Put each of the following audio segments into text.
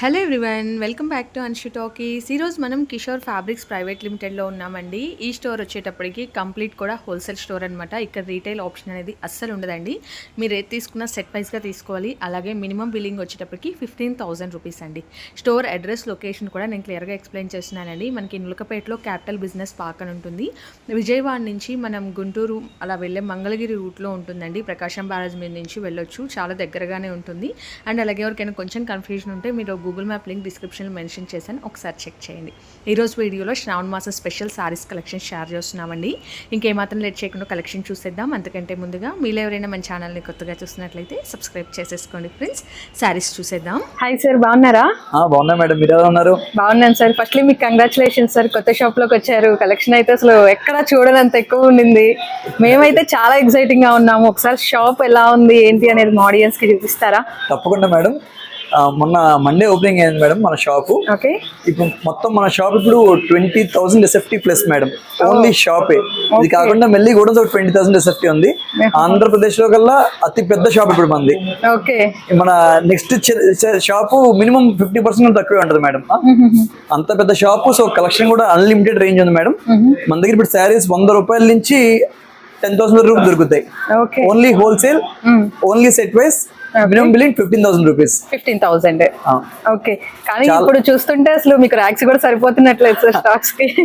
Hello everyone welcome back to Anshu talkies ఈరోజు మనం Kishore fabrics private లిమిటెడ్లో ఉన్నామండి. ఈ స్టోర్ వచ్చేటప్పటికి కంప్లీట్ కూడా హోల్సేల్ స్టోర్ అనమాట ఇక్కడ రీటైల్ ఆప్షన్ అనేది అస్సలు ఉండదండి. మీరు ఏది తీసుకున్నా సెట్ వైజ్గా తీసుకోవాలి. అలాగే మినిమం బిల్లింగ్ వచ్చేటప్పటికి ఫిఫ్టీన్ థౌసండ్ రూపీస్ అండి. స్టోర్ అడ్రస్ లొకేషన్ కూడా నేను క్లియర్గా ఎక్స్ప్లెయిన్ చేస్తున్నానండి. మనకి నులకపేటలో క్యాపిటల్ బిజినెస్ పార్క్ అని ఉంటుంది. విజయవాడ నుంచి మనం గుంటూరు అలా వెళ్ళే మంగళగిరి రూట్లో ఉంటుందండి. ప్రకాశం బ్యారేజ్ మీద నుంచి వెళ్ళొచ్చు. చాలా దగ్గరగానే ఉంటుంది. అండ్ అలాగే ఎవరికైనా కొంచెం కన్ఫ్యూజన్ ఉంటే మీరు గూగుల్ మ్యాప్ లింక్ డిస్క్రిప్షన్లో మెన్షన్ చేశాను. ఒకసారి చెక్ చేయండి. ఈరోజు వీడియోలో శ్రావణ మాసం స్పెషల్ సారీస్ కలెక్షన్ షేర్ చేస్తున్నామండి. ఇంకేమాత్రం లేట్ చేయకుండా కలెక్షన్ చూసేద్దాం. అంతకంటే ముందుగా మీరు ఎవరైనా మన ఛానల్ని కొత్తగా చూస్తున్నట్లయితే సబ్స్క్రైబ్ చేసేసుకోండి ఫ్రెండ్స్ సారీస్ చూసేద్దాం. హాయ్ సార్ బాగున్నారా? ఆ, బాగున్నా మేడం. మీరు ఎలా ఉన్నారు? బాగున్నాను సార్ ఫస్ట్లీ మీకు కంగ్రాచులేషన్ సార్ కొత్త షాప్లోకి వచ్చారు. కలెక్షన్ అయితే అసలు ఎక్కడ చూడనంత ఎక్కువ ఉండింది. మేమైతే చాలా ఎక్సైటింగ్గా ఉన్నాము. ఒకసారి షాప్ ఎలా ఉంది ఏంటి అనేది మా ఆడియన్స్కి చూపిస్తారా? తప్పకుండా మేడం. మొన్న మండే ఓపెనింగ్ అయింది మేడం మన షాపు ఇప్పుడు మొత్తం మన షాప్ ఇప్పుడు twenty thousand SFT plus madam. Only షాపే ఇది కాకుండా మెల్లి కూడా ట్వంటీ థౌసండ్ ఎస్ఎఫ్టీ ఉంది. ఆంధ్రప్రదేశ్లో కల్లా అతి పెద్ద షాప్ ఇప్పుడు మంది ఓకే. మన next shop minimum fifty percent తక్కువే ఉంటుంది మేడం? అంత పెద్ద షాపు సో కలెక్షన్ కూడా అన్లిమిటెడ్ రేంజ్ ఉంది మేడం. మన దగ్గర ఇప్పుడు శారీస్ వంద రూపాయల నుంచి టెన్ థౌసండ్ వరకు దొరుకుతాయి. Only wholesale only set wise minimum billing fifteen thousand rupees fifteen thousand okay కానీ ఇప్పుడు చూస్తుంటే అసలు మీకు ర్యాక్స్ కూడా సరిపోతున్నట్లేదు సార్ స్టాక్స్కి.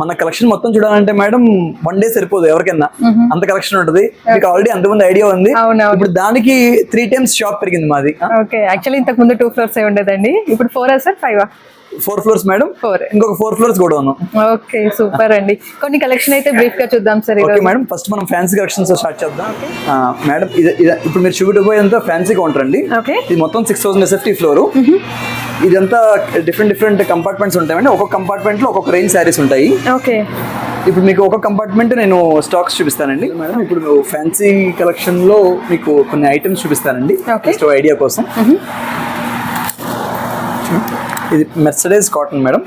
మన కలెక్షన్ మొత్తం చూడాలంటే మేడం వన్ డే సరిపోదు ఎవరికైనా. అంత కలెక్షన్ ఉంటుంది. మీకు ఆల్రెడీ అంతమంది ఐడియా ఉంది. ఇప్పుడు దానికి త్రీ టైమ్స్ షాప్ పెరిగింది మాది. ఓకే యాక్చువల్లీ ఇంతకు ముందు టూ ఫ్లోర్స్ ఉండదండి. ఇప్పుడు four sir? Five four floors madam ఇంకొక ఫోర్ ఫ్లోర్స్ కూడా ఉన్నాం. ఓకే సూపర్ అండి. కొన్ని కలెక్షన్ అయితే బ్రీఫ్గా చూద్దాం సార్ ఓకే మేడం ఫస్ట్ మనం ఫ్యాన్సీ కలెక్షన్స్ స్టార్ట్ చేద్దాం. మేడం ఇప్పుడు మీరు చూడబోయేంత ఫ్యాన్సీ కౌంటర్ అండి. ఇది మొత్తం సిక్స్ థౌసండ్ ఎస్ఎఫ్టీ ఫ్లోర్ ఇదంతా డిఫరెంట్ డిఫరెంట్ కంపార్ట్మెంట్స్ ఉంటాయండి. ఒక్కొక్క కంపార్ట్మెంట్లో ఒక్కొక్క రేంజ్ శారీస్ ఉంటాయి. ఓకే ఇప్పుడు మీకు ఒక కంపార్ట్మెంట్ నేను స్టాక్స్ చూపిస్తానండి. మేడం ఇప్పుడు ఫ్యాన్సీ కలెక్షన్లో మీకు కొన్ని ఐటమ్స్ చూపిస్తానండి. ఐడియా కోసం. ఇది mercerised cotton madam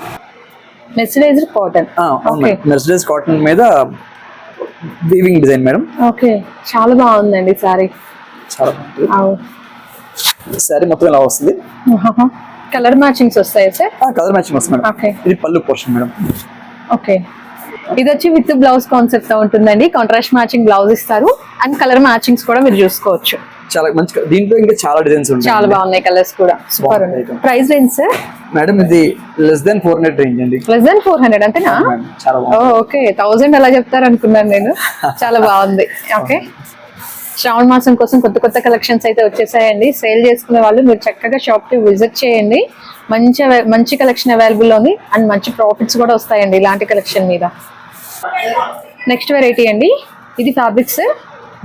merceriser cotton mercerised cotton మీద వీవింగ్ డిజైన్ మేడం ఓకే చాలా బాగుందండి సారీ చాలా బాగుంటుంది శారీ మొత్తం ఇలా వస్తుంది? కలర్ మ్యాచింగ్స్ వస్తాయి సార్ కలర్ మ్యాచింగ్ వస్తుంది మేడం ఓకే ఇది పళ్ళు పోర్షన్ మేడం ఓకే ఇది వచ్చి విత్ బ్లౌజ్ కాన్సెప్ట్తో ఉంటుందండి. కాంట్రాస్ట్ మ్యాచింగ్ బ్లౌజ్ ఇస్తారు. అండ్ కలర్ మ్యాచింగ్స్ కూడా మీరు చూసుకోవచ్చు. చాలా మంచి దీంట్లో ఇంకా చాలా డిజైన్స్ ఉంటాయి. చాలా బాగున్నాయి కలర్స్ కూడా. Super. Price range sir? Madam ఇది less than four hundred range అండి. లెస్ దాన్ ఫోర్ హండ్రెడ్ అంతేనా? మేడం చాలా బాగుంది. ఓకే. థౌజండ్ అలా చెప్తారు అనుకున్నాను నేను. చాలా బాగుంది. ఓకే. శ్రావణ మాసం కోసం కొత్త కొత్త కలెక్షన్స్ అయితే వచ్చేసాయండి. సేల్ చేసుకునే వాళ్ళు మీరు చక్కగా షాప్కి విజిట్ చేయండి. మంచి మంచి కలెక్షన్ అవైలబుల్ ఉంది అండ్ మంచి ప్రాఫిట్స్ కూడా వస్తాయండి ఇలాంటి కలెక్షన్ మీద. నెక్స్ట్ వెరైటీ అండి. ఇది ఫ్యాబ్రిక్స్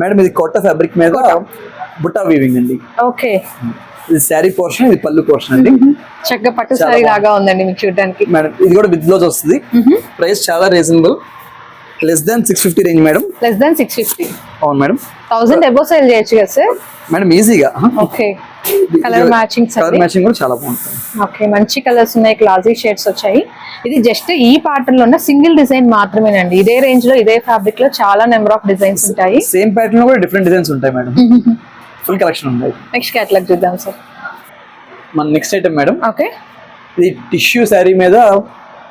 మేడం ఇది కొత్త ఫ్యాబ్రిక్ మీద బుట్టా వీవింగ్ అండి. ఓకే. ఇది శారీ పోర్షన్ ఇది పళ్ళు పోర్షన్ అండి. చక్కగా పట్టు సారీ లాగా ఉందండి మీకు చూడడానికి. మేడం ఇది కూడా విత్ బ్లౌజ్ వస్తుంది. ప్రైస్ చాలా reasonable less than six fifty range madam. Less than six fifty అవును మేడం. థౌసండ్ ఎబో సేల్ చేయొచ్చు కదా సార్ మేడం ఈజీగా okay. Colour matchings colour matching కూడా చాలా బాగుంటుంది. ఓకే మంచి కలర్స్ ఉన్నాయి క్లాసీ షేడ్స్ వచ్చాయి. ఇది జస్ట్ ఈ ప్యాటర్న్లో ఉన్న సింగిల్ డిజైన్ మాత్రమేనండి. ఇదే రేంజ్లో ఇదే ఫ్యాబ్రిక్లో చాలా నెంబర్ ఆఫ్ డిజైన్స్ ఉంటాయి. సేమ్ ప్యాటర్న్లో కూడా డిఫరెంట్ డిజైన్స్ ఉంటాయి మేడం. ఫుల్ కలెక్షన్ ఉన్నాయి నెక్స్ట్ క్యాటలాగ్ చూద్దాం సార్ మన నెక్స్ట్ ఐటమ్ మేడం. ఓకే. ఇది టిష్యూ శారీ మీద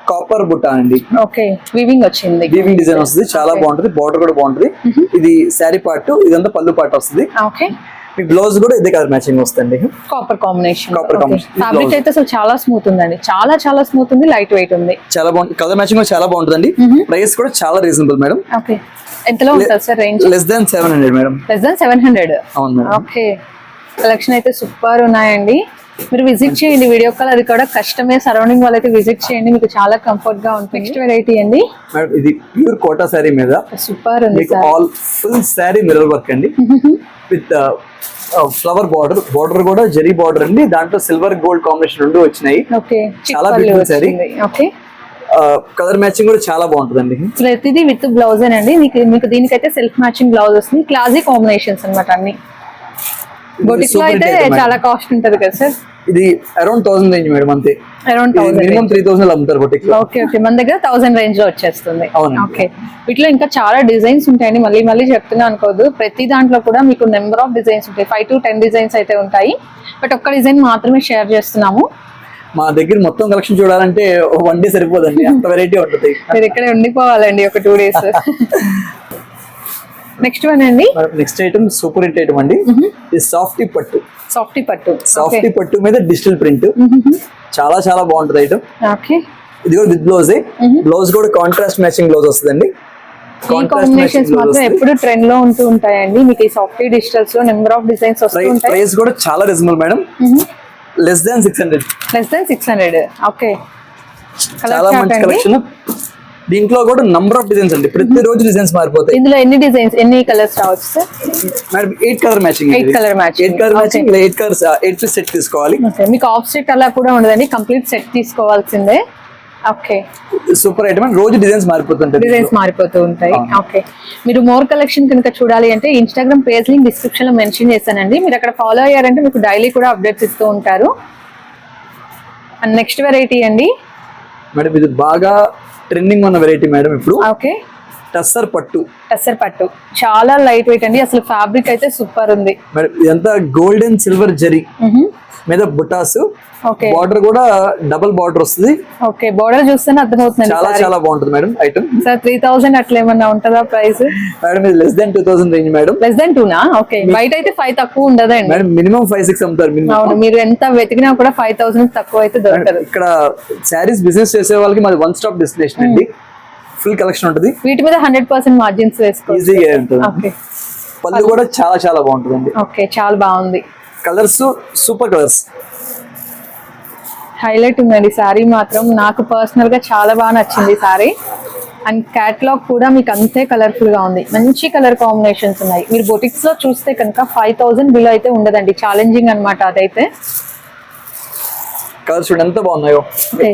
కాపర్ బుట్ట అండి. ఓకే. వీవింగ్ వచ్చింది. వీవింగ్ డిజైన్ వస్తుంది. చాలా బాగుంటుంది. బార్డర్ కూడా బాగుంటుంది. ఇది శారీ పార్ట్ ఇదంతా పళ్ళు పార్ట్ వస్తుంది. ఓకే. మీ బ్లౌజ్ కూడా ఇదే కలర్ మ్యాచింగ్ వస్తుంది. Copper combination Copper combination. Fabric. అయితే అసలు చాలా స్మూత్ ఉందండి. చాలా చాలా స్మూత్ ఉంది లైట్ వెయిట్ ఉంది. చాలా బాగుంది కలర్ మ్యాచింగ్ కూడా చాలా బాగుంటుందండి. ప్రైస్ కూడా చాలా రీజనబుల్ మేడం ఓకే ఎంతలో ఉంటుంది sir range less than seven hundred madam less than seven hundred అవును ఓకే కలెక్షన్ అయితే సూపర్ ఉన్నాయండి. మీరు విజిట్ చేయండి. వీడియో కాల్ అది కూడా కష్టమే. సరౌండింగ్ వాళ్ళైతే విజిట్ చేయండి. మీకు చాలా కంఫర్ట్గా ఉంటుంది. నెక్స్ట్ వెరైటీ అండి. ఇది ప్యూర్ కోటా శారీ మీద. సూపర్ ఉంది sir all full sari mirror work అండి. విత్ ఫ్లవర్ బార్డర్ బార్డర్ కూడా జరీ బార్డర్ అండి. దాంట్లో సిల్వర్ గోల్డ్ కాంబినేషన్ రెండు వచ్చినాయి. ఓకే చాలా beautiful saree. Okay colour matching కూడా చాలా బాగుంటుందండి. ప్రతిదీ విత్ బ్లౌజ్ అండి మీకు మీకు దీనికైతే సెల్ఫ్ మ్యాచింగ్ బ్లౌజ్ వస్తుంది. క్లాసీ కాంబినేషన్స్ అన్నమాట అన్ని. బొటిక్లో Super అయితే చాలా కాస్ట్ ఉంటది కదా సార్? ఇది అరౌండ్ థౌసండ్ రేంజ్ మేడం అంతే. అరౌండ్ మినిమం త్రీ థౌసండ్ అమ్ముతారు బొటిక్లో ఓకే ఓకే మన దగ్గర థౌసండ్ రేంజ్లో వచ్చేస్తుంది. ఓకే వీటిలో ఇంకా చాలా డిజైన్స్ ఉంటాయండి. మళ్ళీ మళ్ళీ చెప్తున్నా అనుకోదు ప్రతి దాంట్లో కూడా మీకు నెంబర్ ఆఫ్ డిజైన్స్ ఉంటాయి. ఫైవ్ టు టెన్ డిజైన్స్ అయితే ఉంటాయి. బట్ ఒక్క డిజైన్ మాత్రమే షేర్ చేస్తున్నాము. మా దగ్గర మొత్తం కలెక్షన్ చూడాలంటే వన్ డే సరిపోదండి. అంత వెరైటీ ఉంటుంది. మీరు ఇక్కడే ఉండిపోవాలండి ఒక టూ డేస్ నెక్స్ట్ వన్ అండి. Next item super hit item అండి. సాఫ్టీ పట్టు. సాఫ్టీ పట్టు. సాఫ్టీ పట్టు మీద డిజిటల్ ప్రింట్ చాలా చాలా బాగుంటుంది ఐటమ్ ఓకే ఇది కూడా విత్ బ్లౌజ్ బ్లౌజ్ కూడా కాంట్రాస్ట్ మ్యాచింగ్ బ్లౌజ్ వస్తుందండి. కాంబినేషన్స్ మాత్రం ఎప్పుడు ట్రెండ్లో ఉంటూ ఉంటాయండి. మీకు ఈ సాఫ్ట్వేర్ డిజిటల్స్లో నెంబర్ ఆఫ్ డిజైన్స్ ప్రైస్ కూడా చాలా reasonable madam less than six hundred less than six hundred okay చాలా మంచి కలెక్షన్ దీంట్లో కూడా నంబర్ ఆఫ్ డిజైన్స్ అండి. ప్రతి రోజు డిజైన్స్ మారిపోతాయి. ఇందులో ఎన్ని డిజైన్స్ ఎన్ని కలర్స్ రావచ్చు sir madam eight colour matching Eight colour matching. Eight colour matching eight colours eight piece set తీసుకోవాలి. మీకు ఆఫ్ సెట్ అలా కూడా ఉండదండి. కంప్లీట్ సెట్ తీసుకోవాల్సిందే. ఓకే సూపర్ ఐటమ్ రోజు డిజైన్స్ మారిపోతుంటాయి. డిజైన్స్ మారిపోతూ ఉంటాయి. ఓకే మీరు మోర్ కలెక్షన్ కనుక చూడాలి అంటే ఇన్స్టాగ్రామ్ పేజ్ లింక్ డిస్క్రిప్షన్లో మెన్షన్ చేశానండి. మీరు అక్కడ ఫాలో అయ్యారంటే మీకు డైలీ కూడా అప్డేట్స్ ఇస్తూ ఉంటారు. అండ్ నెక్స్ట్ వెరైటీ అండి. మేడం ఇది బాగా ట్రెండింగ్ ఉన్న వెరైటీ మేడం ఇప్పుడు ఓకే. టస్సర్ పట్టు. టస్సర్ పట్టు. చాలా లైట్ వెయిట్ అండి. అసలు ఫ్యాబ్రిక్ అయితే సూపర్ ఉంది. మేడం ఇదంతా గోల్డ్ అండ్ సిల్వర్ జరీ మీద బుటాస్. ఓకే. బార్డర్ కూడా డబుల్ బార్డర్ వస్తుంది. ఓకే బోర్డర్ చూస్తేనే అర్థమవుతుందండి చాలా చాలా బాగుంటుంది madam item sir three thousand అట్లా ఏమన్నా ఉంటుందా ప్రైస్ మేడం ఇది less than two thousand range madam. Less than టూనా okay బయట అయితే ఫైవ్ తక్కువ ఉండదండి మేడం మినిమం ఫైవ్ సిక్స్ అమ్ముతారు మినిమం మీరు ఎంత వెతికినా కూడా ఫైవ్ థౌసండ్ తక్కువ అయితే దొరకదు. ఇక్కడ శారీస్ బిజినెస్ చేసే వాళ్ళకి మాది వన్ స్టాప్ డెస్టినేషన్ అండి. ఫుల్ కలెక్షన్ ఉంటుంది. వీటి మీద హండ్రెడ్ పర్సెంట్ మార్జిన్స్ వేసుకోవచ్చు. ఈజీగా ఉంటుంది. ఓకే. పళ్ళు కూడా చాలా చాలా బాగుంటుందండి. ఓకే చాలా బాగుంది. Colours super colours. హైలైట్ ఉందండి శారీ మాత్రం. నాకు పర్సనల్గా చాలా బాగా నచ్చింది శారీ అండ్ క్యాట్లాగ్ కూడా మీకు అంతే కలర్ఫుల్గా ఉంది. మంచి కలర్ కాంబినేషన్స్ ఉన్నాయి. మీరు బొటిక్స్లో చూస్తే కనుక ఫైవ్ థౌసండ్ బిలో అయితే ఉండదండి. ఛాలెంజింగ్ అన్నమాట అదైతే. కలర్స్ ఎంత బాగున్నాయో.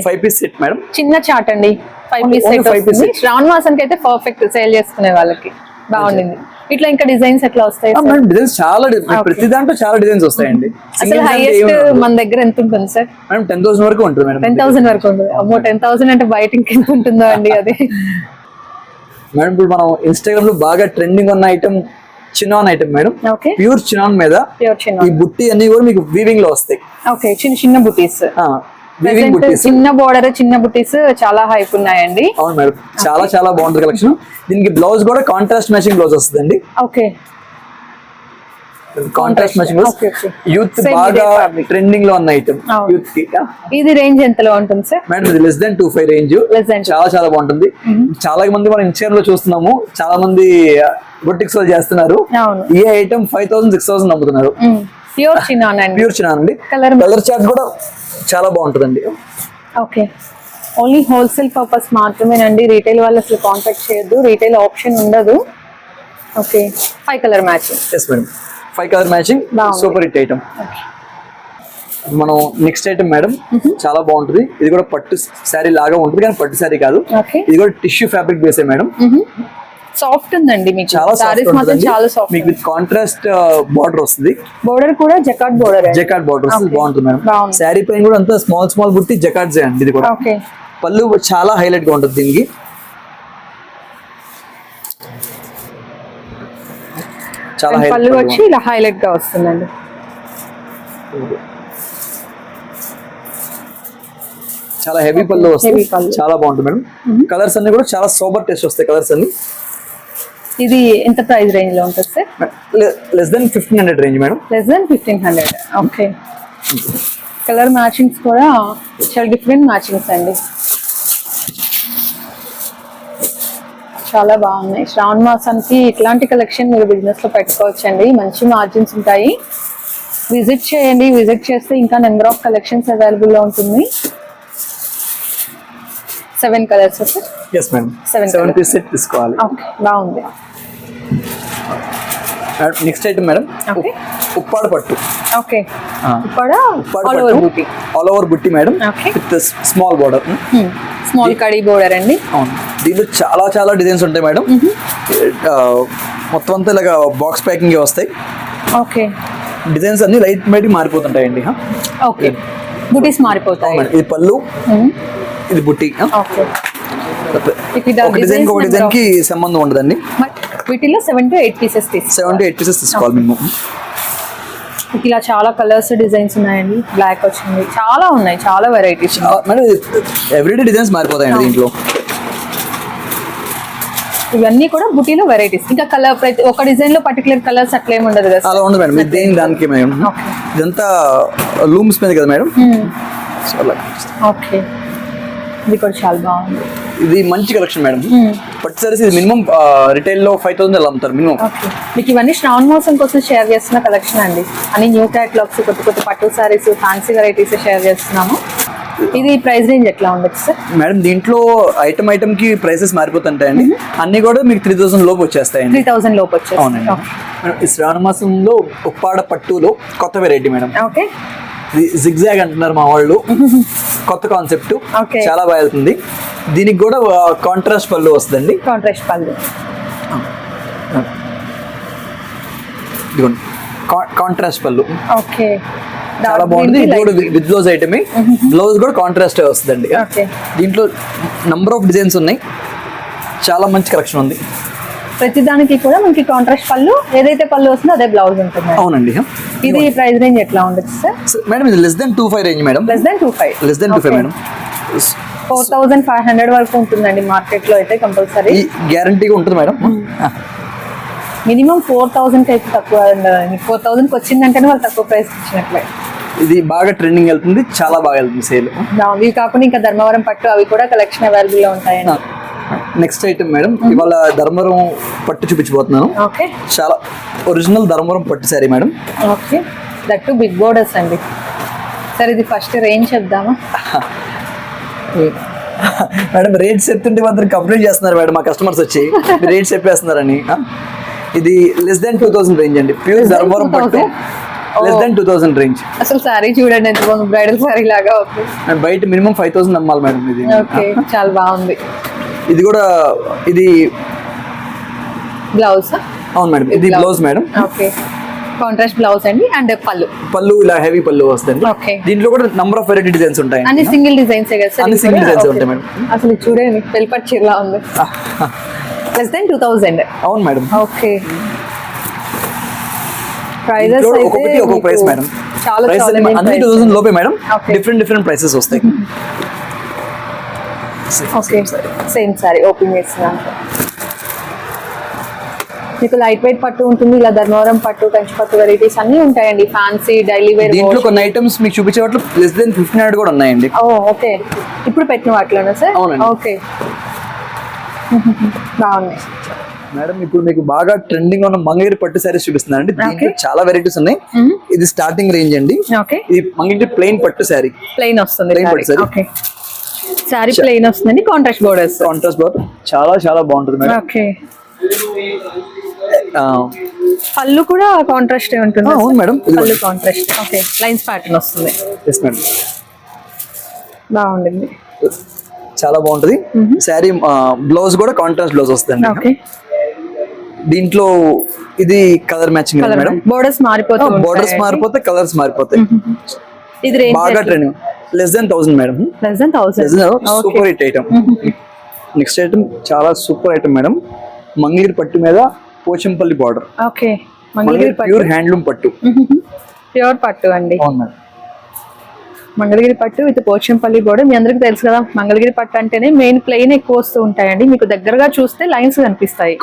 ఫైవ్ పీస్ సెట్ మేడం చిన్న చాట్ అండి. ఫైవ్ పీస్ సెట్ శ్రావణ మాసానికి అయితే పర్ఫెక్ట్ సేల్ చేసుకునే వాళ్ళకి. బాగుండింది. ఇట్లా ఇంకా డిజైన్స్ ఎట్లా వస్తాయి? మేడం డిజైన్స్ చాలా ప్రతి దాంట్లో చాలా డిజైన్స్ వస్తాయండి. అసలు హైయెస్ట్ మన దగ్గర ఎంత ఉంటుంది సార్? మేడం టెన్ థౌసండ్ వరకు ఉంటుంది మేడం. టెన్ థౌసండ్ వరకు ఉంటుంది. అమ్మో టెన్ థౌసండ్ అంటే బయట ఇంకెంత ఉంటుందో అండి అది. మేడం ఇప్పుడు మనం ఇన్స్టాగ్రామ్లో బాగా ట్రెండింగ్ ఉన్న item chinon item madam. Okay. Pure chinon మీద ఈ బుట్టి అన్ని కూడా మీకు వీవింగ్లో వస్తాయి. ఓకే చిన్న చిన్న బుట్టీస్ చిన్న బోర్డర్ చిన్న బుటీస్ చాలా హైప్ ఉన్నాయండి. అవును మేడం. చాలా చాలా బాగుంటుంది కలెక్షన్. దీనికి బ్లౌజ్ కూడా కాంట్రాస్ట్ మ్యాచింగ్ బ్లౌజ్ వస్తుందండి. Okay contrast okay. యూత్ బాగా. ట్రెండింగ్లో ఉన్న ఐటమ్. యూత్కి ఇది రేంజ్ ఎంతలో ఉంటుంది సార్ మేడం ఇది less than two five range. చాలా చాలా బాగుంటుంది. చాలా మంది మనం ఇన్స్టాగ్రామ్లో చూస్తున్నాము. చాలా మంది బొటిక్స్ వాళ్ళు చేస్తున్నారు. అవును. ఈ item five thousand six thousand అమ్ముతున్నారు. ప్యూర్ చిన్న అండి. ప్యూర్ చిన్న అండి. Colour కలర్ చార్ట్ కూడా చాలా బాగుంటుందండి. ఓకే ఓన్లీ హోల్సేల్ పర్పస్ మాత్రమేనండి. రీటైల్ వాళ్ళు అసలు కాంటాక్ట్ చేయొద్దు. రీటైల్ ఆప్షన్ ఉండదు. Okay five colour matching yes madam five colour matching. Super hit item మనం నెక్స్ట్ ఐటమ్ మేడం చాలా బాగుంటుంది. ఇది కూడా పట్టు శారీ లాగా ఉంటుంది కానీ పట్టు శారీ కాదు. ఇది కూడా టిష్యూ ఫ్యాబ్రిక్ బేసే మేడం సాఫ్ట్ ఉందండి మీకు. చాలా సారీస్ సాఫ్ట్ మాత్రం చాలా సాఫ్ట్ మీకు విత్ కాంట్రాస్ట్ బార్డర్ వస్తుంది. బోర్డర్ కూడా జకాట్ బోర్డర్ జకాట్ బార్డర్ వస్తుంది. బాగుంటుంది మేడం. శారీ పైన కూడా అంతా స్మాల్ స్మాల్ బుట్టి జకాట్ అండి ఇది కూడా. పళ్ళు చాలా హైలైట్గా ఉంటుంది దీనికి. చాలా పళ్ళు వచ్చి ఇలా హైలైట్గా వస్తుందండి. చాలా హెవీ పళ్ళు వస్తాయి. చాలా బాగుంటుంది మేడం. కలర్స్ అన్ని కూడా చాలా సోబర్ టేస్ట్ వస్తాయి కలర్స్ అన్ని. ఇది ఎంత ప్రైస్ రేంజ్లో ఉంటుంది sir? Less than fifteen hundred range madam. Less than fifteen hundred okay colour matchings కూడా చాలా డిఫరెంట్ మ్యాచింగ్స్ అండి. చాలా బాగున్నాయి. శ్రావణ మాసానికి ఇట్లాంటి కలెక్షన్ మీరు బిజినెస్లో పెట్టుకోవచ్చు అండి మంచి మార్జిన్స్ ఉంటాయి. విజిట్ చేయండి. విజిట్ చేస్తే ఇంకా నెంబర్ ఆఫ్ కలెక్షన్స్ అవైలబుల్లో ఉంటుంది. Seven colours seven. Piece set తీసుకోవాలి. ఓకే బాగుంది. నెక్స్ట్ ఐటమ్ మేడం ఉప్పాడ పట్టు. ఓకే ఉప్పాడ ఆల్ ఓవర్ బూటీ ఆల్ ఓవర్ బుట్టి madam. With small border small khadi border అండి. అవును. దీంట్లో చాలా చాలా డిజైన్స్ ఉంటాయి మేడం. మొత్తం అంతా ఇలాగ బాక్స్ ప్యాకింగ్ వస్తాయి. ఓకే. డిజైన్స్ అన్ని లైట్ బయట మారిపోతుంటాయండి? ఓకే. బుటీస్ మారిపోతాయి. ఇది పళ్ళు ఇది బుట్టి ఒక డిజైన్ ఒక డిజైన్కి సంబంధం ఉండదండి. వీటిలో seven to eight pieces seven to eight pieces తీసుకోవాలి మేము. మీకు ఇలా చాలా కలర్స్ డిజైన్స్ ఉన్నాయండి. బ్లాక్ వచ్చింది. చాలా ఉన్నాయి చాలా వెరైటీస్ ఎవ్రీడే డిజైన్స్ మారిపోతాయండి దీంట్లో. ఇవన్నీ కూడా బుటీలో వెరైటీస్ ఇంకా కలర్ ప్రతి ఒక డిజైన్లో పర్టికులర్ కలర్స్ అట్లా ఏమి ఉండదు కదా అలా ఉండదు మేడం. ఇది దేని దానికి మేడం. ఇదంతా లూమ్స్ మీద కదా మేడం? ఓకే. ఇది కూడా చాలా బాగుంది. ఇది మంచి కలెక్షన్ మేడం. పట్టు సారీస్ ఇది మినిమం రిటైల్లో ఫైవ్ థౌసండ్ అలా అమ్ముతారు మినిమం. మీకు ఇవన్నీ శ్రావణ మాసం కోసం షేర్ చేస్తున్న కలెక్షన్ అండి. అన్ని న్యూ క్యాటలాగ్స్ కొత్త కొత్త పట్టు సారీస్ ఫ్యాన్సీ వెరైటీస్ షేర్ చేస్తున్నాము. ఇది ప్రైస్ రేంజ్ ఎట్లా ఉండొచ్చు సార్? మేడం దీంట్లో ఐటమ్ ఐటమ్కి ప్రైసెస్ మారిపోతుంటాయండి. అన్ని కూడా మీకు త్రీ థౌసండ్ లోపు వచ్చేస్తాయండి. త్రీ థౌసండ్ లోపు వచ్చేసి అవునండి. మేడం, ఈ శ్రావణ మాసంలో ఉప్పాడ పట్టులో కొత్త వెరైటీ మేడం. ఓకే. జిగ్జాగ్ అంటున్నారు మా వాళ్ళు. కొత్త కాన్సెప్ట్. చాలా బాగా వెళ్తుంది. దీనికి కూడా కాంట్రాస్ట్ పళ్ళు వస్తుందండి. కాంట్రాస్ట్ పళ్ళు. కాంట్రాస్ట్ పళ్ళు. ఓకే. చాలా బాగుంది. ఇది కూడా విత్ బ్లౌజ్ ఐటమే బ్లౌజ్ కూడా కాంట్రాస్ట్ వస్తుందండి. ఓకే దీంట్లో నంబర్ ఆఫ్ డిజైన్స్ ఉన్నాయి. చాలా మంచి కలెక్షన్ ఉంది. ప్రతి దానికి కూడా మనకి కాంట్రాస్ట్ పళ్ళు ఏదైతే పళ్ళు వస్తుందో అదే బ్లౌజ్ ఉంటుంది. అవునండి. ఇది ప్రైస్ రేంజ్ ఎట్లా ఉండొచ్చు సార్ మేడం ఇది less than two five range madam less than two five less than two five madam four thousand five hundred వరకు ఉంటుందండి మార్కెట్లో అయితే కంపల్సరీ గ్యారంటీగా ఉంటుంది మేడం మినిమం ఫోర్ థౌసండ్ అయితే తక్కువ ఫోర్ థౌసండ్కి వచ్చిందంటేనే వాళ్ళు తక్కువ ప్రైస్ ఇచ్చినట్లే. ఇది బాగా ట్రెండింగ్ వెళ్తుంది చాలా బాగా వెళ్తుంది సేల్ ఇవి కాకుండా ఇంకా ధర్మవరం పట్టు అవి కూడా కలెక్షన్ అవైలబుల్లో ఉంటాయండి నెక్స్ట్ ఐటమ్ మేడం ఇవాళ ధర్మవరం పట్టు చూపించబోతున్నాను. ఓకే. చాలా ఒరిజినల్ ధర్మవరం పట్టు sari madam. Okay. That big borders అండి. సరే ఇది ఫస్ట్ రేంజ్ చెప్దామా? మేడం రేట్స్ చెప్తుంటే మాత్రం కంప్లైంట్ చేస్తున్నారు మేడం మా కస్టమర్స్ వచ్చి. రేట్స్ చెప్పేస్తున్నారని? ఇది less than two thousand range అండి. ప్యూర్ ధర్మవరం పట్టు. 2000. Less than two thousand range అసలు సారీ చూడండి ఎంత బాగుంది. బ్రైడల్ సారీ లాగా ఉంది. బయట మినిమం ఫైవ్ థౌసండ్ అమ్మాలి మేడం ఇది. ఓకే చాలా బాగుంది. ఇది కూడా ఇది బ్లౌజ్ అవును మేడం ఇది blouse madam. Okay contrast blouse అండి అండ్ పళ్ళు. పళ్ళు ఇలా హెవీ పళ్ళు వస్తుంది ఓకే దీంట్లో కూడా నంబర్ ఆఫ్ వెరైటీ డిజైన్స్ ఉంటాయి అన్ని సింగిల్ డిజైన్స్ అన్ని designs Okay. ఉంటాయి మేడం. అసలు చూడండి పెళ్ళిపట్టు చీరలా ఉంది. లెస్ దెన్ టూ థౌజండ్ అవును మేడం. ఓకే ప్రైజెస్ ఒక్కొక్కటి ఒక్కొక్క ప్రైస్ మేడం చాలా ప్రైస్ అన్ని టూ థౌసండ్ లోపే మేడం. డిఫరెంట్ డిఫరెంట్ ప్రైసెస్ వస్తాయి. ఓకే సేమ్ సారీ ఓపెన్ చేస్తున్నాను మీకు లైట్ వెయిట్ పట్టు ఉంటుంది ఇలా ధర్మవరం పట్టు కంచి పట్టు వెరైటీస్ అన్ని ఉంటాయండి. ఫ్యాన్సీ డైలీ వేర్ దీంట్లో కొన్ని ఐటమ్స్ మీకు చూపించే వాటిలో లెస్ దెన్ ఫిఫ్టీన్ హండ్రెడ్ కూడా ఉన్నాయండి. Oh okay. ఇప్పుడు పెట్టిన వాటిలోనా సార్. ఓకే బాగున్నాయి. మేడం ఇప్పుడు మీకు బాగా ట్రెండింగ్ ఉన్న మంగళగిరి పట్టు శారీస్ చూపిస్తున్నాను దీంట్లో చాలా వెరైటీస్ ఉన్నాయి. ఇది స్టార్టింగ్ రేంజ్ అండి. ఓకే ఇది మంగళగిరి ప్లెయిన్ పట్టు శారీ ప్లెయిన్ వస్తుంది Plain పట్టు. ఓకే సారీ ప్లెయిన్ వస్తుందండి కాంట్రాస్ట్ బోర్డర్స్ కాంట్రాస్ట్ బాబు చాలా చాలా బాగుంటుంది మేడం. ఓకే పళ్ళు కూడా కాంట్రాస్ట్ ఉంటుంది. అవును మేడం. పళ్ళు కాంట్రాస్ట్ ఓకే లైన్స్ ప్యాటర్న్ వస్తుంది. ఎస్ మేడం బాగుంటుంది చాలా బాగుంటుంది. శారీ బ్లౌజ్ కూడా కాంట్రాస్ట్ బ్లౌజ్ వస్తుంది ఓకే దీంట్లో ఇది కలర్ మ్యాచింగ్ మేడం? బోర్డర్స్ మారిపోతూ బోర్డర్స్ మారిపోతే కలర్స్ మారిపోతాయి. ఇది బాగా trending less than thousand madam. Less than thousand super hit item next item చాలా సూపర్ ఐటమ్ మేడం. మంగళగిరి పట్టు మీద పోచంపల్లి బార్డర్ ఓకే. మంగళగిరి పట్టు. ప్యూర్ హ్యాండ్లూమ్ పట్టు. ప్యూర్ పట్టు అండి. అవును మేడం. మంగళగిరి పట్టు విత్ పోచంపల్లి బోర్డర్ మీ అందరికి తెలుసు కదా మంగళగిరి పట్టు అంటేనే మెయిన్ ప్లెయిన్ ఎక్కువ వస్తూ ఉంటాయండి. మీకు దగ్గరగా చూస్తే లైన్స్ కనిపిస్తాయి.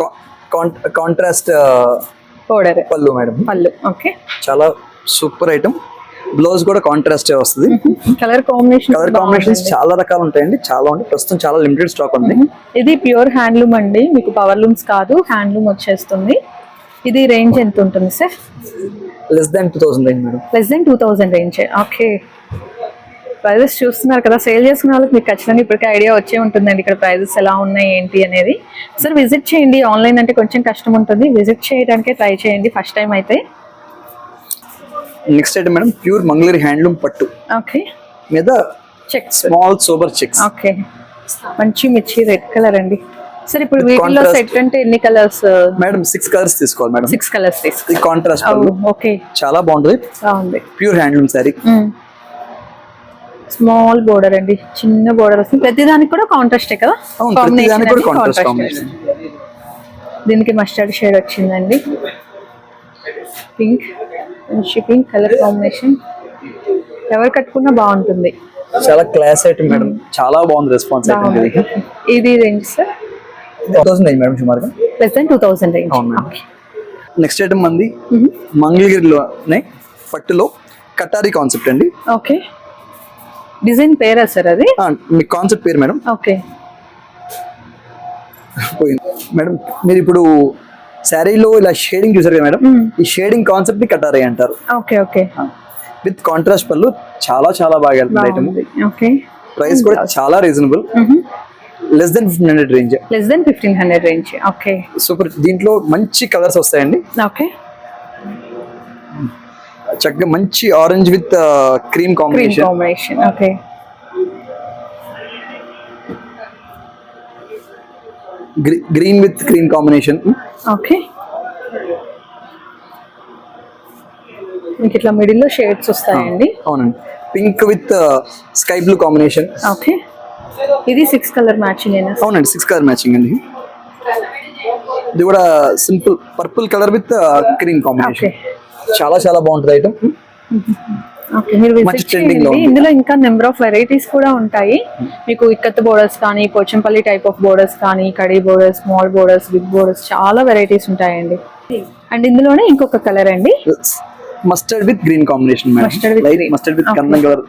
కాంట్రాస్ట్ బోర్డర్ పళ్ళు మేడం. పళ్ళు ఓకే. చాలా సూపర్ ఐటమ్. బ్లౌజ్ కూడా కాంట్రాస్ట్ వస్తుంది. కలర్ కాంబినేషన్ కలర్ కాంబినేషన్స్ చాలా రకాలు ఉంటాయండి చాలా ఉంటాయి ప్రస్తుతం చాలా లిమిటెడ్ స్టాక్ ఉంది. ఇది ప్యూర్ హ్యాండ్లూమ్ అండి. మీకు పవర్ లూమ్స్ కాదు హ్యాండ్లూమ్ వచ్చేస్తుంది. ఇది రేంజ్ ఎంత ఉంటుంది sir less than two thousand range madam less than two thousand range okay. Prices చూస్తున్నారు కదా. సేల్ చేసుకున్న వాళ్ళకి మీకు ఖచ్చితంగా ఇప్పటికే ఐడియా వచ్చే ఉంటుందండి. ఇక్కడ ప్రైజెస్ ఎలా ఉన్నాయి ఏంటి అనేది. సార్ విజిట్ చేయండి. ఆన్లైన్ అంటే కొంచెం కష్టం ఉంటుంది. విజిట్ చేయడానికే ట్రై చేయండి. ఫస్ట్ టైం అయితే. Next item madam pure Mangalagiri handloom పట్టు. ఓకే మీద checks small super checks okay మంచి మిర్చి రెడ్ కలర్ అండి. సార్ ఇప్పుడు వీటిలో. సెట్ అంటే ఎన్ని కలర్స్ మేడం సిక్స్ కలర్స్ తీసుకోవాలి మేడం సిక్స్ కలర్స్ తీసుకో. ఇది కాంట్రాస్ట్ ఓకే చాలా బాగుంటుంది. బాగుంది. Pure handloom sari small border అండి చిన్న బోర్డర్ వస్తుంది. కూడా కాంట్రాస్టే కదా? ప్రతిదానికి కూడా కాంట్రాస్ట్. కాంబినేషన్ దీనికి మస్టర్డ్ షేడ్ వచ్చిందండి. పింక్ మంచి పింక్ కలర్ కాంబినేషన్ ఎవరు కట్టుకున్నా బాగుంటుంది. చాలా క్లాస్ ఐటమ్ మేడం చాలా బాగుంది రెస్పాన్స్ ఇది. రేంజ్ సార్ థౌసండ్ మేడం సుమారుగా. టూ థౌసండ్ రేంజ్ అవును మేడం నెక్స్ట్ ఐటమ్ మంది మంగళగిరిలోనే పట్టులో కటారీ కాన్సెప్ట్ అండి. ఓకే డిజైన్ పేరా సార్ అది? మీ కాన్సెప్ట్ పేరు మేడం. ఓకే. పోయింది. మేడం మీరు ఇప్పుడు శారీలో ఇలా షేడింగ్ చూసారు కదా మేడం? ఈ షేడింగ్ కాన్సెప్ట్ని కటారీ అంటారు. Okay okay. విత్ కాంట్రాస్ట్ పళ్ళు చాలా చాలా బాగా వెళ్తుంది ఐటమ్ ఓకే. ప్రైస్ కూడా చాలా reasonable less than fifteen hundred range less than fifteen hundred range okay. Super. దీంట్లో మంచి కలర్స్ వస్తాయండి. ఓకే. చక్కగా మంచి orange with cream combination combination okay green with cream combination okay మీకు ఇట్లా మిడిల్లో షేడ్స్ వస్తాయండి. అవునండి. Pink with sky blue combination okay ఇది సిక్స్ కలర్ మ్యాచింగ్ అయినా అవునండి సిక్స్ కలర్ మ్యాచింగ్ అండి. ఇది కూడా simple purple colour with cream combination okay చాలా చాలా బాగుంటుంది ఐటమ్. ఇందులో ఇంకా నెంబర్ ఆఫ్ వెరైటీస్ కూడా ఉంటాయి. మీకు ఇక్కత్ బోర్డర్స్ కానీ పోచంపల్లి టైప్ ఆఫ్ బోర్డర్స్ కానీ khadi borders small borders big borders చాలా వెరైటీస్ ఉంటాయండి. అండ్ ఇందులోనే ఇంకొక కలర్ అండి. Mustard with green combination. Mustard with colour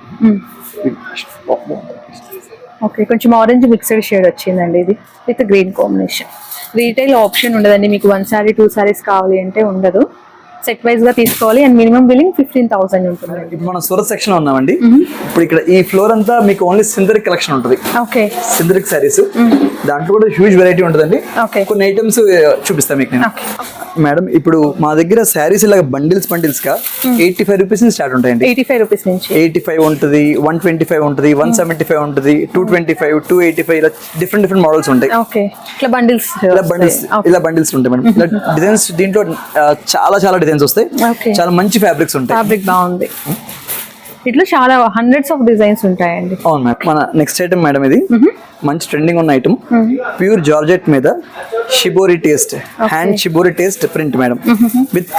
okay కొంచెం ఆరెంజ్ మిక్స్డ్ షేడ్ వచ్చిందండి ఇది with green combination retail option ఉండదండి మీకు వన్ సారీ టూ సారీస్ కావాలి అంటే ఉండదు. సెట్ వైజ్గా తీసుకోవాలి. And minimum billing fifteen thousand ఇప్పుడు మనం సూరత్ సెక్షన్లో ఉన్నామండి. ఇప్పుడు ఇక్కడ ఈ ఫ్లోర్ అంతా మీకు ఓన్లీ సింథరిక్ కలెక్షన్ ఉంటుంది. ఓకే సింథరిక్ సారీస్ దాంట్లో కూడా హ్యూజ్ వెరైటీ ఉంటుందండి. కొన్ని ఐటమ్స్ చూపిస్తాను మీకు నేను. మేడం ఇప్పుడు మా దగ్గర శారీస్ ఇలా బండిల్స్ బండిల్స్గా ఎయిటీ ఫైవ్ రూపీస్ నుంచి స్టార్ట్ ఉంటాయండి. ఎయిటీ ఫైవ్ రూపీస్ నుంచి. ఎయిటీ ఫైవ్ ఉంటుంది వన్ ట్వంటీ ఫైవ్ ఉంటుంది వన్ సెవెంటీ ఫైవ్ ఉంటుంది two twenty five two eighty five ఇలా డిఫరెంట్ డిఫరెంట్ మోడల్స్ ఉంటాయి. ఓకే ఇట్లా బండిల్స్ ఇలా బండిల్స్ ఇలా బండిల్స్ ఉంటాయి మేడం. ఇలా డిజైన్స్ దీంట్లో చాలా చాలా డిజైన్స్ వస్తాయి. చాలా మంచి ఫ్యాబ్రిక్స్ ఉంటాయి. ఫ్యాబ్రిక్ బాగుంది. ఇట్లా చాలా హండ్రెడ్స్ ఆఫ్ డిజైన్స్ ఉంటాయండి. అవును మేడం మన నెక్స్ట్ ఐటమ్ మేడం ఇది. మంచి ట్రెండింగ్ ఉన్న ఐటమ్ ప్యూర్ జార్జెట్ మీద shibori taste hand shibori taste print madam. With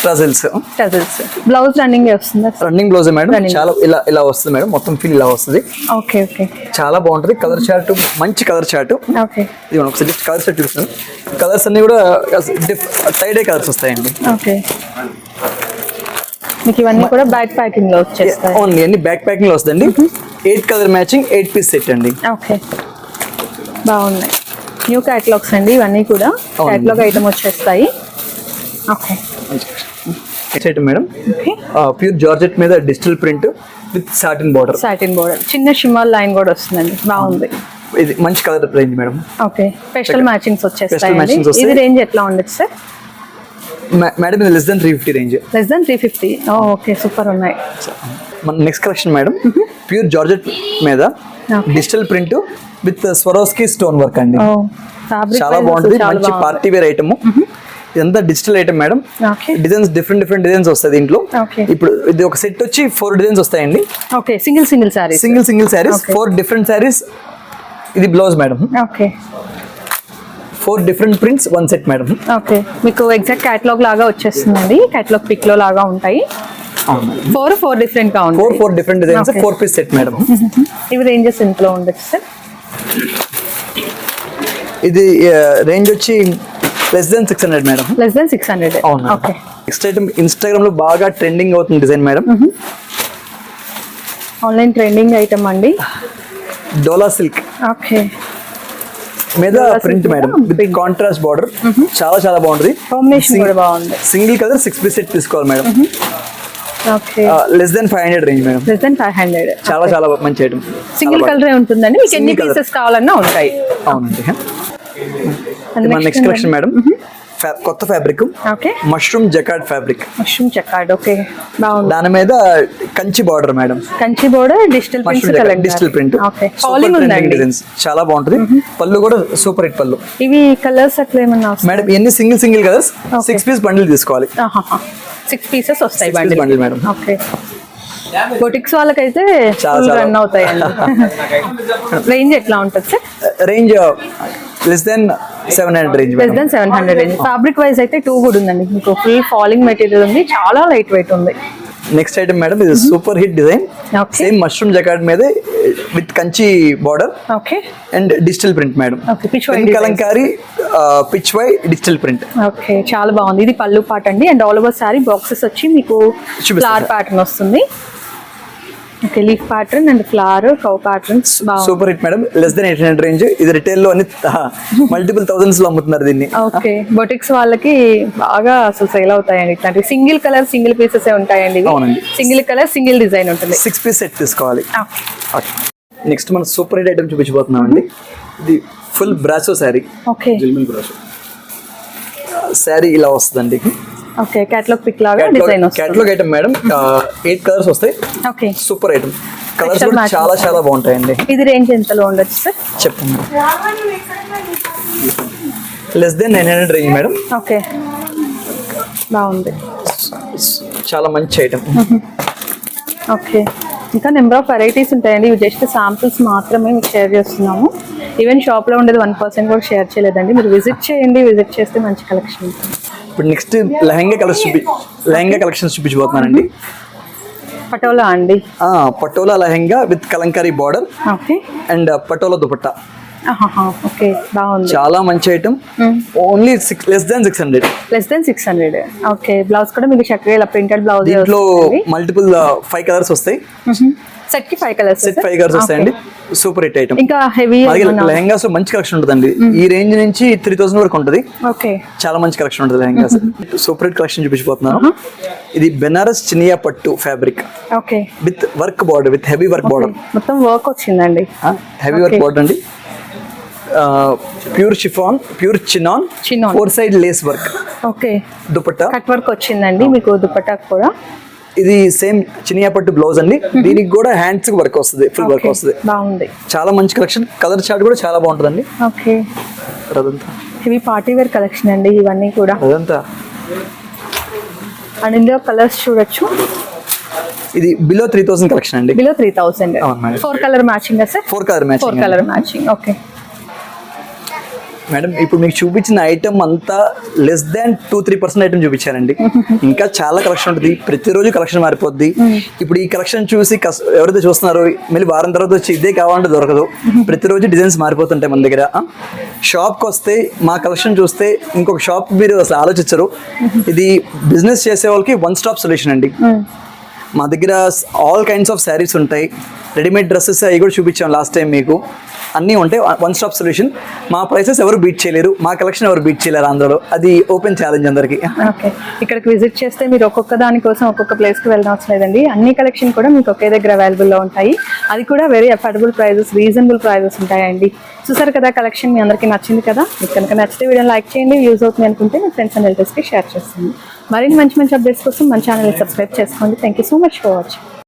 tassels tassels blouse running వస్తుందా? Running blouse madam. చాలా ఇలా ఇలా వస్తుంది మేడం. మొత్తం ఫీల్ ఇలా వస్తుంది. Okay okay. చాలా బాగుంటుంది. కలర్ చార్ట్ మంచి కలర్ చార్ట్ ఓకే. ఇది ఒకసారి కలర్ చార్ట్ చూపిస్తాను. కలర్స్ అన్ని కూడా టైడే కలర్స్ వస్తాయండి. ఓకే. మీకు ఇవన్నీ కూడా బ్యాక్ ప్యాకింగ్లో వచ్చేస్తాయి. ఓన్లీ అన్ని బ్యాక్ ప్యాకింగ్లో వస్తుందండి eight colour matching eight piece set అండి. ఓకే బాగున్నాయి. న్యూ క్యాటలాగ్స్ అండి ఇవన్నీ కూడా. క్యాటలాగ్ ఐటమ్ వచ్చేస్తాయి. ఓకే మేడం ప్యూర్ జార్జెట్ మీద digital print with satin border satin border చిన్న షిమ్మల్ లైన్ కూడా వస్తుందండి. బాగుంది. ఇది మంచి colour range madam okay special matchings వచ్చేస్తాయి. ఇది రేంజ్ ఎట్లా ఉండదు సార్ మేడం ఇది less than three fifty range less than three fifty okay super ఉన్నాయి. మన next collection madam pure georgette మీద. Digital print with Swarovski stone work అండి. Fabric చాలా బాగుంటుంది మంచి పార్టీ వేర్ ఐటమ్ ఇదంతా digital item madam designs different different designs వస్తాయి దీంట్లో. ఇప్పుడు ఇది ఒక సెట్ వచ్చి ఫోర్ డిజైన్స్ వస్తాయండి. Okay single single saris single single Okay. Four different saris ఇది blouse madam okay four different prints one set madam okay మీకు ఎగ్జాక్ట్ క్యాటలాగ్ లాగా వచ్చేస్తుందండి. క్యాటలాగ్ పిక్లో లాగా ఉంటాయి. ఫోర్ ఫోర్ డిఫరెంట్గా ఫోర్ ఉంటాయి. Four different designs. Four piece set madam ఇవి రేంజెస్ ఇంట్లో ఉండొచ్చు సార్ ఇది రేంజ్ వచ్చి less than six hundred madam less than six hundred అవును ఓకే నెక్స్ట్ ఐటమ్ ఇన్స్టాగ్రామ్లో బాగా ట్రెండింగ్ అవుతుంది design madam online trending item అండి. డోలా సిల్క్ ఓకే మీద print madam. With. Contrast border చాలా చాలా బాగుంటుంది. బాగుంది. Single colour six piece set తీసుకోవాలి madam. Less than five hundred range madam. Less than five hundred చాలా చాలా మంచి ఐటమ్ సింగిల్ కలరే ఉంటుందండి? మీకు ఎన్ని. పీసెస్ కావాలన్నా ఉంటాయి. అవునండి. మన నెక్స్ట్ కలెక్షన్ మేడం. కొత్త fabric. Okay. Mushroom jacquard fabric. Mushroom jacquard okay. దాని మీద Kanchi border madam. Kanchi border digital colour digital print. చాలా బాగుంటుంది. పళ్ళు కూడా సూపర్ హిట్ పళ్ళు. ఇవి కలర్స్ అట్లా ఏమన్నా మేడం ఎన్ని single single colours. Six piece bundle తీసుకోవాలి. సిక్స్ పీసెస్ వస్తాయి Six piece బండి bundle, madam. ఓకే. బొటిక్స్ వాళ్ళకైతే. రన్ అవుతాయండి. రేంజ్ ఎట్లా ఉంటుంది sir range less than seven hundred range less than seven hundred range fabric wise అయితే two కూడా ఉందండి. మీకు ఫుల్ ఫాలింగ్ మెటీరియల్ ఉంది. చాలా లైట్ వెయిట్ ఉంది. నెక్స్ట్ ఐటమ్ మేడం ఇది super hit design same mushroom jacquard మీద with Kanchi border okay and digital print madam Kalamkari Pichwai digital print okay చాలా బాగుంది. ఇది పళ్ళు పాట అండి. And all over sari boxes వచ్చి మీకు. ఫ్లవర్ ప్యాటర్న్ వస్తుంది. Okay leaf pattern and flower cow patterns super hit madam. Less than eight hundred range ఇది రిటైల్లో అన్ని మల్టిపుల్ థౌసండ్స్లో అమ్ముతున్నారు దీన్ని. ఓకే. బొటిక్స్ వాళ్ళకి బాగా అసలు సేల్ అవుతాయండి. ఇట్లాంటి సింగిల్ కలర్ సింగిల్ పీసెస్ ఉంటాయండి అవునండి. సింగిల్ కలర్ సింగిల్ డిజైన్ ఉంటుంది. సిక్స్ పీస్ సెట్ తీసుకోవాలి. నెక్స్ట్ మనం సూపర్ హిట్ ఐటమ్ చూపించబోతున్నాం అండి ఇది full brasso sari okay. Sari ఇలా వస్తుందండి. ఓకే క్యాటలాగ్ పిక్ లాగా design catalogue item madam eight colours వస్తాయి. ఓకే. సూపర్ ఐటమ్ కలర్స్ కూడా చాలా చాలా బాగుంటాయండి. ఇది రేంజ్ ఎంతలో ఉండొచ్చు సార్ చెప్పండి. Less than nine hundred range madam okay. బాగుంది. చాలా మంచి ఐటమ్ ఓకే. ఇంకా నెంబర్ ఆఫ్ వెరైటీస్ ఉంటాయండి. ఇవి జస్ట్ శాంపిల్స్ మాత్రమే మీకు షేర్ చేస్తున్నాము. ఈవెన్ షాప్లో ఉండేది వన్ పర్సెంట్ కూడా షేర్ చేయలేదండి. మీరు విజిట్ చేయండి. విజిట్ చేస్తే మంచి కలెక్షన్ ఉంటుంది ఇప్పుడు నెక్స్ట్ లెహంగా కలర్స్ చూపి లెహంగా కలెక్షన్స్ చూపించబోతున్నానండి. పటోలా అండి. Patola lehenga with Kalamkari border and Patola dupatta. Okay బాగుంది. చాలా మంచి item only six less than six hundred less than six hundred okay blouse కూడా మీకు చక్కగా ఇలా ప్రింటెడ్ బ్లౌజ్ దీంట్లో మల్టిపుల్ ఫైవ్ కలర్స్ వస్తాయి. సెట్కి five colours set five colours వస్తాయండి. సూపర్ హిట్ ఐటమ్ ఇంకా హెవీ లెహంగాస్ మంచి కలెక్షన్ ఉంటుందండి. ఈ రేంజ్ నుంచి త్రీ థౌసండ్ వరకు ఉంటుంది. ఓకే. చాలా మంచి కలెక్షన్ ఉంటుంది లెహంగాస్. సూపర్ హిట్ కలెక్షన్ చూపించబోతున్నాను ఇది బెనారస్ చినియా పట్టు fabric okay. With work border with heavy work border మొత్తం వర్క్ వచ్చిందండి. Heavy work. బార్డర్ అండి. Pure chiffon pure chinon. Four side lace work. Okay. Dupatta? Cut work వచ్చిందండి మీకు దుపట్టాకు కూడా? ఇది సేమ్ చినియా పట్టు బ్లౌజ్ అండి. దీనికి కూడా హ్యాండ్స్ వర్క్ వస్తుంది ఫుల్ వర్క్ వస్తుంది. బాగుంది. చాలా మంచి కలెక్షన్. కలర్ చార్ట్ కూడా చాలా బాగుంటుందండి. ఓకే. అదంతా. ఇవి పార్టీ వేర్ కలెక్షన్ అండి ఇవన్నీ కూడా. అదంతా. అండ్ ఇందులో కలర్స్ చూడొచ్చు. ఇది బిలో త్రీ థౌసండ్ కలెక్షన్ అండి. Below three thousand. Four colour matching sir? Four colour match four colour matching. Okay. Madam ఇప్పుడు మీకు చూపించిన ఐటమ్ అంతా less than two three percent item చూపించానండి. ఇంకా చాలా కలెక్షన్ ఉంటుంది. ప్రతిరోజు కలెక్షన్ మారిపోద్ది. ఇప్పుడు ఈ కలెక్షన్ చూసి ఎవరైతే చూస్తున్నారో మళ్ళీ వారం తర్వాత వచ్చి ఇదే కావాలంటే దొరకదు. ప్రతిరోజు డిజైన్స్ మారిపోతుంటాయి మన దగ్గర. షాప్కి వస్తే మా కలెక్షన్ చూస్తే ఇంకొక షాప్ మీరు అసలు ఆలోచించరు. ఇది బిజినెస్ చేసే వాళ్ళకి వన్ స్టాప్ సొల్యూషన్ అండి. మా దగ్గర ఆల్ కైండ్స్ ఆఫ్ శారీస్ ఉంటాయి. రెడీమేడ్ డ్రెస్సెస్ అవి కూడా చూపించాం లాస్ట్ టైం మీకు. అన్నీ ఉంటాయి వన్ స్టాప్ సొల్యూషన్ మా ప్రైసెస్ ఎవరు బీట్ చేయలేరు మా కలెక్షన్ ఎవరు బీట్ చేయలేరు అందులో అది ఓపెన్ ఛాలెంజ్ అందరికి. ఓకే. ఇక్కడికి విజిట్ చేస్తే మీరు ఒక్కొక్క దానికోసం ఒక్కొక్క ప్లేస్కి వెళ్ళనవసరం లేదండి. అన్ని కలెక్షన్ కూడా మీకు ఒకే దగ్గర అవైలబుల్లో ఉంటాయి. అది కూడా very affordable prices reasonable prices ఉంటాయండి. చూసారు కదా కలెక్షన్ మీ అందరికీ నచ్చింది కదా? మీకు కనుక నచ్చితే వీడియో లైక్ చేయండి యూజ్ అవుతుంది అనుకుంటే మీ ఫ్రెండ్స్ అండ్ రిలేటివ్స్కి షేర్ చేస్తుంది. మరిన్ని మంచి మంచి అప్డేట్స్ కోసం మన ఛానల్ని సబ్స్క్రైబ్ చేసుకోండి. Thank you so much for watching